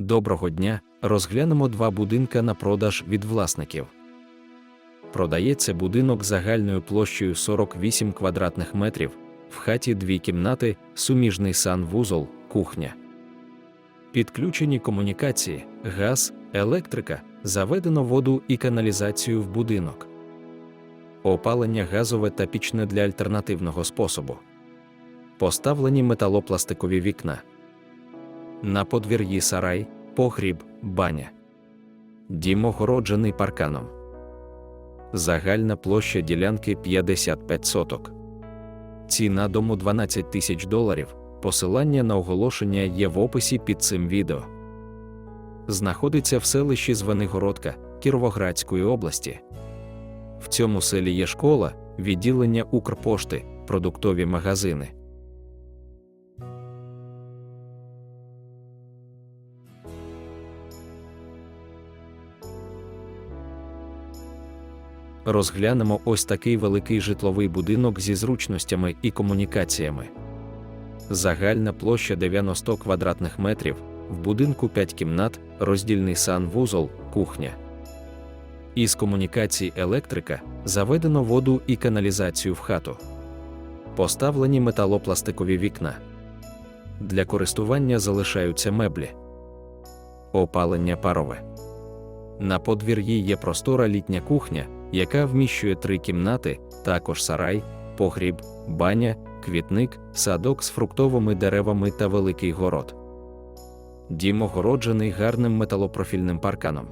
Доброго дня! Розглянемо два будинка на продаж від власників. Продається будинок загальною площею 48 квадратних метрів, в хаті дві кімнати, суміжний санвузол, кухня. Підключені комунікації, газ, електрика, заведено воду і каналізацію в будинок. Опалення газове та пічне для альтернативного способу. Поставлені металопластикові вікна. На подвір'ї сарай, погріб, баня. Дім огороджений парканом. Загальна площа ділянки 55 соток. Ціна дому 12 тисяч доларів. Посилання на оголошення є в описі під цим відео. Знаходиться в селищі Звенигородка Кіровоградської області. В цьому селі є школа, відділення Укрпошти, продуктові магазини. Розглянемо ось такий великий житловий будинок зі зручностями і комунікаціями. Загальна площа 90 квадратних метрів, в будинку 5 кімнат, роздільний санвузол, кухня. Із комунікацій електрика заведено воду і каналізацію в хату. Поставлені металопластикові вікна. Для користування залишаються меблі. Опалення парове. На подвір'ї є простора літня кухня, яка вміщує три кімнати, також сарай, погріб, баня, квітник, садок з фруктовими деревами та великий город. Дім огороджений гарним металопрофільним парканом.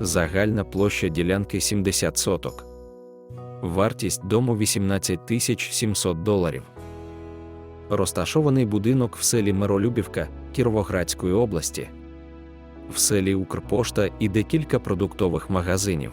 Загальна площа ділянки 70 соток. Вартість дому 18 тисяч 700 доларів. Розташований будинок в селі Миролюбівка Кіровоградської області. В селі Укрпошта і декілька продуктових магазинів.